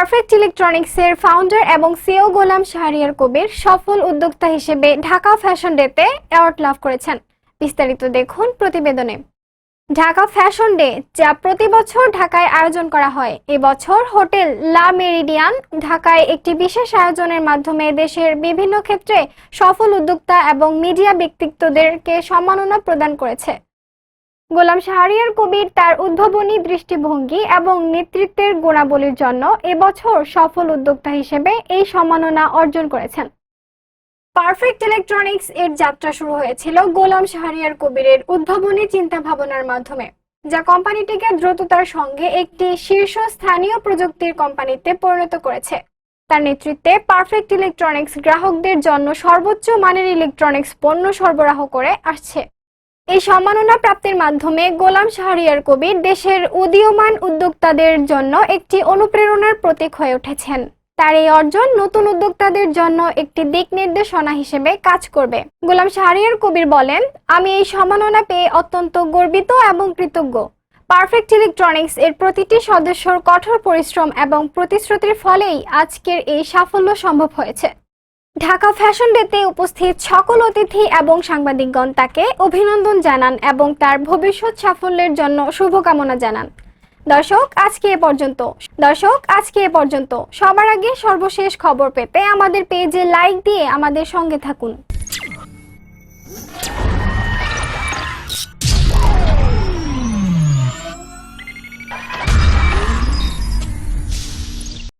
Perfect ইলেকট্রনিক্সের founder এবং CO গোলাম শাহরিয়ার কবির সফল উদ্যোক্তা হিসেবে ঢাকা ফ্যাশন ডেতে অ্যাওয়ার্ড লাভ করেছেন। বিস্তারিত দেখুন প্রতিবেদনে। ঢাকা ফ্যাশন ডে যা প্রতি বছর ঢাকায় আয়োজন করা হয়। এবছর হোটেল লা মেরিডিয়ান ঢাকায় একটি বিশেষ আয়োজনের মাধ্যমে দেশের বিভিন্ন ক্ষেত্রে সফল উদ্যোক্তা এবং মিডিয়া ব্যক্তিত্বদেরকে সম্মাননা প্রদান করেছে। গোলাম শাহরিয়ার কবির তার উদ্ভাবনী দৃষ্টিভঙ্গি এবং নেতৃত্বের গুণাবলীর জন্য এবছর সফল উদ্যোক্তা হিসেবে এই সম্মাননা অর্জন করেছেন। পারফেক্ট ইলেকট্রনিক্স এর যাত্রা শুরু হয়েছিল গোলাম শাহরিয়ার কবিরের উদ্ভাবনী চিন্তা ভাবনার মাধ্যমে, যা কোম্পানিটিকে দ্রুততার সঙ্গে একটি শীর্ষ স্থানীয় প্রযুক্তির কোম্পানিতে পরিণত করেছে। তার নেতৃত্বে পারফেক্ট ইলেকট্রনিক্স গ্রাহকদের জন্য সর্বোচ্চ মানের ইলেকট্রনিক্স পণ্য সরবরাহ করে আসছে। এই সম্মাননা প্রাপ্তির মাধ্যমে গোলাম শাহরিয়ার কবির দেশের উদীয়মান উদ্যোক্তাদের জন্য একটি অনুপ্রেরণার প্রতীক হয়ে উঠেছেন। তার এই অর্জন নতুন উদ্যোক্তাদের জন্য একটি দিক নির্দেশনা হিসেবে কাজ করবে। গোলাম শাহরিয়ার কবির বলেন, আমি এই সম্মাননা পেয়ে অত্যন্ত গর্বিত এবং কৃতজ্ঞ। পারফেক্ট ইলেকট্রনিক্স এর প্রতিটি সদস্যর কঠোর পরিশ্রম এবং প্রতিশ্রুতির ফলেই আজকের এই সাফল্য সম্ভব হয়েছে। ঢাকা ফ্যাশন ডেতে উপস্থিত সকল অতিথি এবং সাংবাদিকগণ তাকে অভিনন্দন জানান এবং তার ভবিষ্যৎ সাফল্যের জন্য শুভকামনা জানান। দর্শক, আজকে এ পর্যন্ত। দর্শক, আজকে এ পর্যন্ত। সবার আগে সর্বশেষ খবর পেতে আমাদের পেজে লাইক দিয়ে আমাদের সঙ্গে থাকুন।